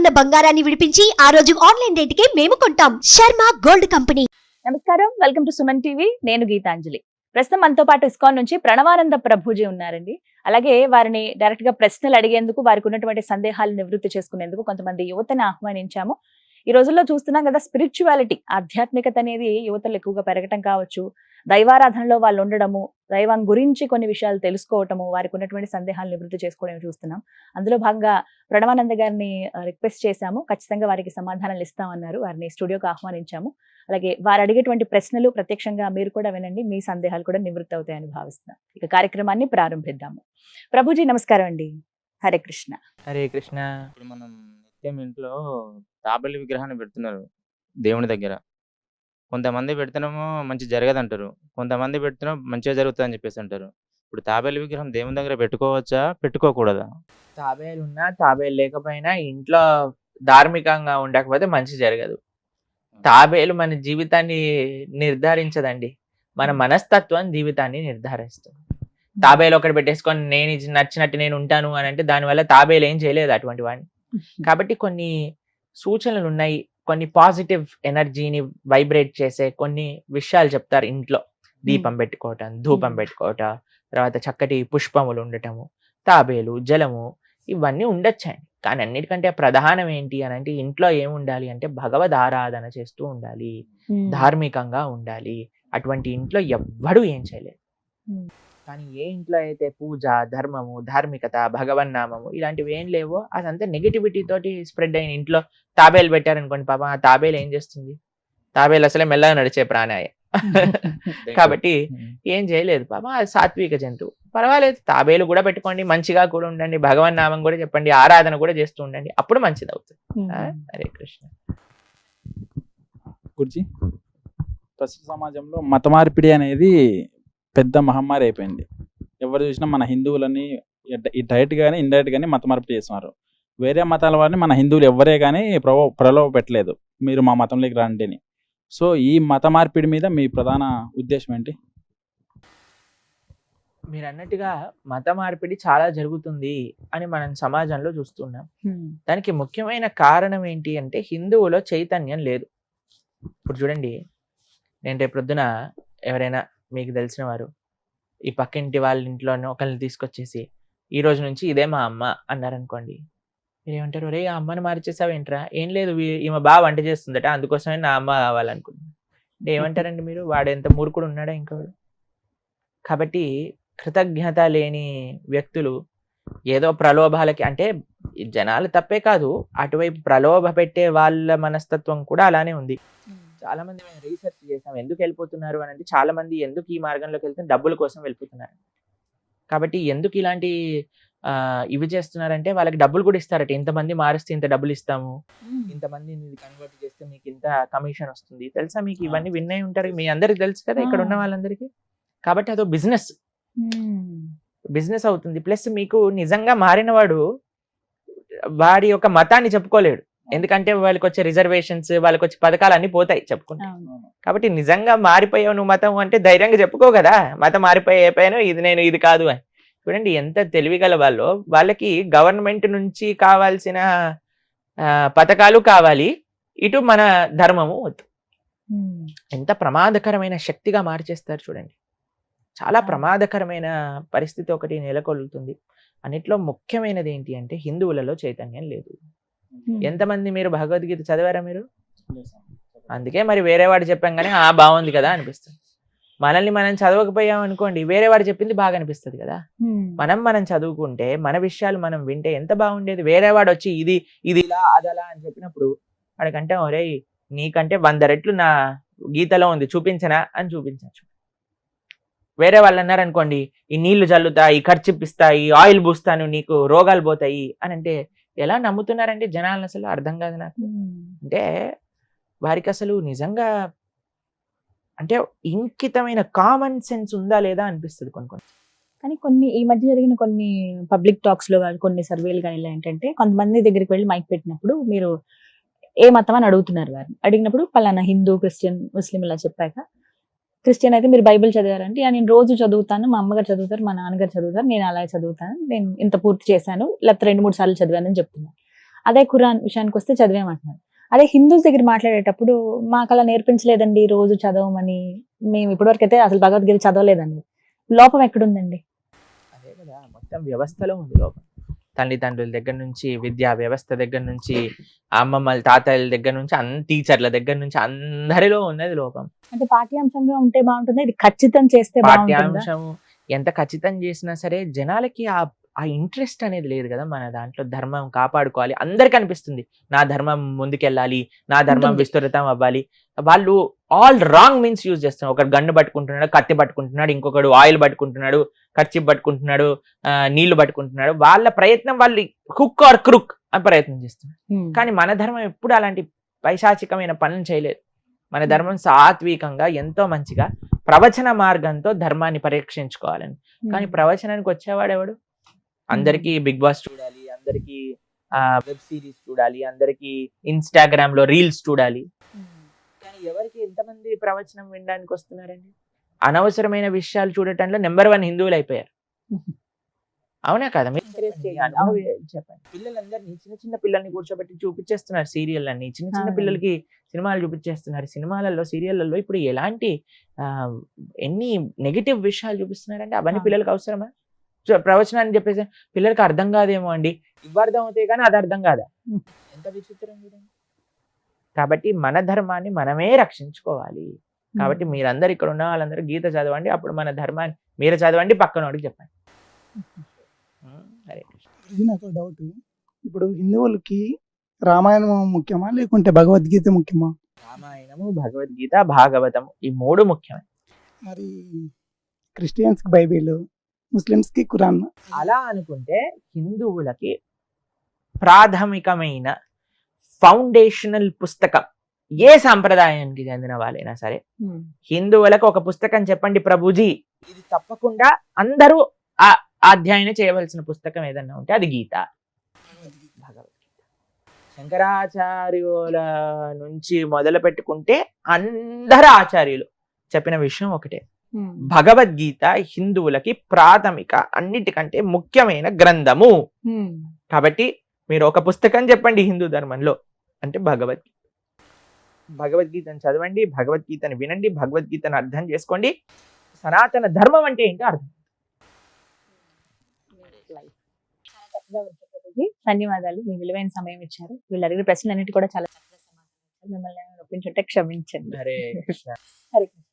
ఉన్న బంగారాన్ని విడిపించి ఆ రోజు ఆన్లైన్ రేటుకే మేము కొంటాం. Sharma gold company. నమస్కారం. Welcome to Suman TV. నేను గీతాంజలి. ప్రస్తుతం మనతో పాటు ఇస్కాన్ నుంచి ప్రణవానంద ప్రభుజీ ఉన్నారండి. అలాగే వారిని డైరెక్ట్గా ప్రశ్నలు అడిగేందుకు వారికి ఉన్నటువంటి సందేహాలు నివృత్తి చేసుకునేందుకు కొంతమంది యువతని ఆహ్వానించాము. ఈ రోజుల్లో చూస్తున్నాం కదా స్పిరిచువాలిటీ ఆధ్యాత్మికత అనేది యువతలు ఎక్కువగా పెరగటం కావచ్చు. దైవారాధనలో వాళ్ళు ఉండడము దైవం గురించి కొన్ని విషయాలు తెలుసుకోవటము వారికి ఉన్నటువంటి సందేహాలు నివృత్తి చేసుకోవడం చూస్తున్నాం. అందులో భాగంగా ప్రణవానంద గారిని రిక్వెస్ట్ చేశాము. ఖచ్చితంగా వారికి సమాధానాలు ఇస్తామన్నారు. వారిని స్టూడియోకి ఆహ్వానించాము. అలాగే వారు అడిగేటువంటి ప్రశ్నలు ప్రత్యక్షంగా మీరు కూడా వినండి. మీ సందేహాలు కూడా నివృత్తి అవుతాయని భావిస్తున్నాం. ఇక కార్యక్రమాన్ని ప్రారంభిద్దాము. ప్రభుజీ నమస్కారం అండి. హరే కృష్ణ. హరే కృష్ణ. ఇప్పుడు మనం నిత్యం ఇంట్లో తాబేలు విగ్రహాన్ని పెడుతున్నారు దేవుని దగ్గర. కొంతమంది పెడుతున్నామో మంచి జరగదంటారు. కొంతమంది పెడుతున్నాం మంచిగా జరుగుతుంది అని చెప్పేసి అంటారు. ఇప్పుడు తాబేలు విగ్రహం దేవుని దగ్గర పెట్టుకోవచ్చా? పెట్టుకోకూడదా? తాబేలు ఉన్నా తాబేలు లేకపోయినా ఇంట్లో ధార్మికంగా ఉండకపోతే మంచి జరగదు. తాబేలు మన జీవితాన్ని నిర్ధారించదండి. మన మనస్తత్వం జీవితాన్ని నిర్ధారిస్తుంది. తాబేలు ఒకటి పెట్టేసుకొని నేను నచ్చినట్టు నేను ఉంటాను అని అంటే దానివల్ల తాబేలు ఏం చేయలేదు అటువంటి వాడిని. కాబట్టి కొన్ని సూచనలు ఉన్నాయి. కొన్ని పాజిటివ్ ఎనర్జీని వైబ్రేట్ చేసే కొన్ని విషయాలు చెప్తారు ఇంట్లో. దీపం పెట్టుకోవటం ధూపం. పెట్టుకోవటం తర్వాత చక్కటి పుష్పములు ఉండటము తాబేలు జలము ఇవన్నీ ఉండొచ్చండి కానీ అన్నిటికంటే ప్రధానం ఏంటి అని అంటే ఇంట్లో ఏం ఉండాలి అంటే భగవద్ ఆరాధన చేస్తూ ఉండాలి. ధార్మికంగా ఉండాలి. అటువంటి ఇంట్లో ఎవ్వడు ఏం చేయలేదు. కానీ ఏ ఇంట్లో అయితే పూజ ధర్మము ధార్మికత భగవన్నామము ఇలాంటివి ఏం లేవో అదంతా నెగిటివిటీ తోటి స్ప్రెడ్ అయిన ఇంట్లో తాబేలు పెట్టారనుకోండి పాపం ఆ తాబేలు ఏం చేస్తుంది? తాబేలు అసలే మెల్లగా నడిచే ప్రాణాయ. కాబట్టి ఏం చేయలేదు పాపం అది సాత్విక జంతువు. పర్వాలేదు తాబేలు కూడా పెట్టుకోండి మంచిగా కూడా ఉండండి భగవన్ నామం కూడా చెప్పండి ఆరాధన కూడా చేస్తూ ఉండండి అప్పుడు మంచిది అవుతుంది ఆ? హరే కృష్ణ. గురించి ప్రస్తుత సమాజంలో మత మార్పిడి అనేది పెద్ద మహమ్మారి అయిపోయింది. ఎవరు చూసినా మన హిందువులని ఈ డైరెక్ట్ కానీ ఇండైరెక్ట్ కానీ మత మార్పిడి చేస్తున్నారు. వేరే మతాల వారిని మన హిందువులు ఎవరే కానీ ప్రలో ప్రలోభ పెట్టలేదు. మీరు మా మతంలోకి రండి అని. సో ఈ మత మార్పిడి మీద మీ ప్రధాన ఉద్దేశం ఏంటి? మీరు అన్నట్టుగా మత మార్పిడి చాలా జరుగుతుంది అని మనం సమాజంలో చూస్తున్నాం. దానికి ముఖ్యమైన కారణం ఏంటి అంటే హిందువులో చైతన్యం లేదు. ఇప్పుడు చూడండి నేను రేపు ప్రొద్దున ఎవరైనా మీకు తెలిసిన వారు. ఈ పక్కింటి వాళ్ళ ఇంట్లోనే ఒకరిని తీసుకొచ్చేసి ఈ రోజు నుంచి ఇదే మా అమ్మ అన్నారనుకోండి. మీరు ఏమంటారు రే ఆ అమ్మని మార్చేసావేంట్రా? ఏం లేదు ఈమె బాగా వంట చేస్తుందట అందుకోసమే నా అమ్మ కావాలనుకుంటున్నాను అంటే ఏమంటారండి మీరు? వాడు ఎంత మూర్ఖుడు ఉన్నాడా ఇంకోడు కాబట్టి కృతజ్ఞత లేని వ్యక్తులు ఏదో ప్రలోభాలకి అంటే జనాలు తప్పే కాదు అటువైపు ప్రలోభ పెట్టే వాళ్ళ మనస్తత్వం కూడా అలానే ఉంది. చాలా మంది మేము రీసెర్చ్ చేసాం. ఎందుకు వెళ్ళిపోతున్నారు అని అంటే చాలా మంది ఎందుకు ఈ మార్గంలోకి వెళ్తే డబ్బుల కోసం వెళ్ళిపోతున్నారు. కాబట్టి ఎందుకు ఇలాంటి ఇవి చేస్తున్నారంటే వాళ్ళకి డబ్బులు కూడా ఇస్తారట. ఇంతమంది మారిస్తే ఇంత డబ్బులు ఇస్తాము. ఇంతమంది కన్వర్ట్ చేస్తే మీకు ఇంత కమిషన్ వస్తుంది. తెలుసా మీకు ఇవన్నీ విన్నే ఉంటారు? మీ అందరికి తెలుసు కదా ఇక్కడ ఉన్న. వాళ్ళందరికీ? కాబట్టి అదో బిజినెస్. బిజినెస్ అవుతుంది. ప్లస్ మీకు నిజంగా మారినవాడు వాడి యొక్క మతాన్ని చెప్పుకోలేడు. ఎందుకంటే వాళ్ళకి వచ్చే రిజర్వేషన్స్ వాళ్ళకి వచ్చే పథకాలు అన్ని పోతాయి చెప్పుకుంటే. కాబట్టి నిజంగా మారిపోయావు నువ్వు మతం అంటే ధైర్యంగా చెప్పుకో కదా. మతం మారిపోయి అయిపోయాను ఇది నేను ఇది కాదు అని. చూడండి ఎంత తెలివిగల వాళ్ళు. వాళ్ళకి గవర్నమెంట్ నుంచి కావాల్సిన పథకాలు కావాలి. ఇటు మన ధర్మము వద్దు. ఎంత ప్రమాదకరమైన శక్తిగా మార్చేస్తారు చూడండి. చాలా. ప్రమాదకరమైన పరిస్థితి ఒకటి నెలకొల్లుతుంది. అన్నిట్లో ముఖ్యమైనది ఏంటి అంటే హిందువులలో చైతన్యం లేదు. ఎంతమంది మీరు భగవద్గీత చదివారా మీరు? అందుకే మరి వేరే వాడు చెప్పాం కానీ ఆ బాగుంది కదా అనిపిస్తుంది. మనల్ని మనం చదవకపోయాం అనుకోండి వేరే వాడు చెప్పింది బాగా అనిపిస్తుంది కదా. మనం మనం చదువుకుంటే మన విషయాలు మనం వింటే ఎంత బాగుండేది? వేరే వాడు వచ్చి ఇది ఇది ఇలా అదలా అని చెప్పినప్పుడు వాడికంటే ఒరే నీకంటే వంద రెట్లు నా గీతలో ఉంది చూపించనా? అని చూపించచ్చు. వేరే వాళ్ళు అన్నారు అనుకోండి ఈ నీళ్ళు చల్లుతాయి ఖర్చిప్పిస్తాయి ఆయిల్ పూస్తాను నీకు రోగాలు పోతాయి అని అంటే ఎలా నమ్ముతున్నారండి జనాలను అసలు? అర్థం కాదు నాకు. అంటే వారికి అసలు నిజంగా అంటే ఇంకితమైన కామన్ సెన్స్ ఉందా లేదా అనిపిస్తుంది కొన్ని కొన్ని. కానీ కొన్ని ఈ మధ్య జరిగిన కొన్ని పబ్లిక్ టాక్స్లో కానీ కొన్ని సర్వేలు కానీ ఇలా ఏంటంటే కొంతమంది దగ్గరికి వెళ్ళి మైక్ పెట్టినప్పుడు మీరు ఏ మతం అని అడుగుతున్నారు వారిని. అడిగినప్పుడు పలానా హిందూ క్రిస్టియన్ ముస్లిం ఇలా చెప్పాక క్రిస్టియన్ అయితే మీరు బైబిల్ చదివారంటే నేను రోజు చదువుతాను. మా అమ్మగారు చదువుతారు మా నాన్నగారు చదువుతారు. నేను అలా చదువుతాను. నేను ఇంత పూర్తి చేశాను. లేకపోతే రెండు మూడు సార్లు చదివానని చెప్తున్నాను అదే ఖురాన్ విషయానికి వస్తే చదివామంటున్నారు. అదే హిందూస్ దగ్గర మాట్లాడేటప్పుడు మాకు అలా నేర్పించలేదండి రోజు చదవమని. మేము ఇప్పటివరకు అయితే అసలు భగవద్గీత చదవలేదండి. లోపం ఎక్కడుందండి? అదే కదా మొత్తం వ్యవస్థలో ఉంది లోపం. తల్లిదండ్రుల దగ్గర నుంచి విద్యా వ్యవస్థ దగ్గర నుంచి అమ్మమ్మల తాతయ్యల దగ్గర నుంచి టీచర్ల దగ్గర నుంచి అందరిలో ఉన్నది లోపం. అంటే పాఠ్యాంశంగా ఉంటే బాగుంటుంది? ఇది ఖచ్చితం చేస్తే బాగుంటుందా? పాఠ్యాంశం ఎంత ఖచ్చితం చేసినా సరే జనాలకి ఆ ఆ ఇంట్రెస్ట్ అనేది లేదు కదా మన దాంట్లో. ధర్మం కాపాడుకోవాలి. అందరికి అనిపిస్తుంది. నా ధర్మం ముందుకెళ్ళాలి. నా ధర్మం. విస్తృతం అవ్వాలి. వాళ్ళు ఆల్ రాంగ్ మీన్స్ యూజ్ చేస్తున్నారు. ఒకడు గన్ను పట్టుకుంటున్నాడు కత్తి పట్టుకుంటున్నాడు ఇంకొకడు ఆయిల్ పట్టుకుంటున్నాడు ఖర్చు పట్టుకుంటున్నాడు నీళ్ళు పట్టుకుంటున్నాడు. వాళ్ళ ప్రయత్నం వాళ్ళు హుక్ ఆర్ క్రుక్ అని ప్రయత్నం చేస్తున్నారు. కానీ మన ధర్మం ఎప్పుడు అలాంటి పైశాచికమైన పనులు చేయలేదు. మన ధర్మం సాత్వికంగా ఎంతో మంచిగా ప్రవచన మార్గంతో ధర్మాన్ని పరీక్షించుకోవాలని. కానీ ప్రవచనానికి వచ్చేవాడు ఎవడు? అందరికి బిగ్ బాస్ చూడాలి అందరికి వెబ్ సిరీస్ చూడాలి అందరికి ఇన్స్టాగ్రామ్లో రీల్స్ చూడాలి. కానీ ఎవరికి ఎంతమంది ప్రవచనం వినడానికి వస్తున్నారండి? అనవసరమైన విషయాలు చూడటంలో నెంబర్ వన్ హిందువులు అయిపోయారు. అవునా కదా? మీరు. చెప్పండి, పిల్లలందరినీ చిన్న చిన్న పిల్లల్ని కూర్చోబెట్టి చూపించేస్తున్నారు సీరియల్ అన్ని చిన్న చిన్న. పిల్లలకి సినిమాలు చూపించేస్తున్నారు. సినిమాలలో సీరియళ్ళలో ఇప్పుడు ఎలాంటి ఎన్ని నెగిటివ్ విషయాలు చూపిస్తున్నారంటే అవన్నీ. పిల్లలకి అవసరమా? ప్రవచనాన్ని చెప్పేసి పిల్లలకి అర్థం కాదేమో అండి. ఇవి అర్థం అవుతాయి కానీ అది అర్థం కాదా. ఎంత విచిత్రం చూడండి కాబట్టి మన ధర్మాన్ని మనమే రక్షించుకోవాలి. కాబట్టి మీరందరూ ఇక్కడ ఉన్న వాళ్ళందరూ గీత చదవండి అప్పుడు మన ధర్మాన్ని మీరు చదవండి పక్కన వాడికి చెప్పండి. ఇది నాకు డౌట్. ఇప్పుడు హిందువులకి రామాయణం ముఖ్యమా లేకుంటే భగవద్గీత ముఖ్యమా? రామాయణము భగవద్గీత భాగవతము ఈ మూడు ముఖ్యమే. మరి క్రిస్టియన్స్ బైబిల్ ముస్లిమ్స్కి ఖురాన్ అలా అనుకుంటే హిందువులకి ప్రాథమికమైన ఫౌండేషనల్ పుస్తకం ఏ సాంప్రదాయానికి చెందిన వాళ్ళైనా సరే. హిందువులకు ఒక పుస్తకం చెప్పండి ప్రభుజీ ఇది తప్పకుండా అందరూ ఆ అధ్యయనం చేయవలసిన పుస్తకం ఏదన్నా ఉంటే అది గీత భగవద్గీత శంకరాచార్యుల నుంచి మొదలు పెట్టుకుంటే అందరు ఆచార్యులు చెప్పిన విషయం ఒకటే. భగవద్గీత హిందువులకి ప్రాథమిక అన్నిటికంటే ముఖ్యమైన గ్రంథము. కాబట్టి మీరు ఒక పుస్తకం చెప్పండి హిందూ ధర్మంలో. అంటే భగవద్గీత భగవద్గీతను చదవండి భగవద్గీతను వినండి భగవద్గీతను అర్థం చేసుకోండి. సనాతన ధర్మం అంటే ఏంటో అర్థం. ధన్యవాదాలు. మీ విలువైన సమయం ఇచ్చారు. వీళ్ళు అడిగిన ప్రశ్నలన్నిటి కూడా చాలా చక్కగా సమాధానం మిమ్మల్ని ఒప్పించుంటే క్షమించండి. హరే కృష్ణ. హరే కృష్ణ.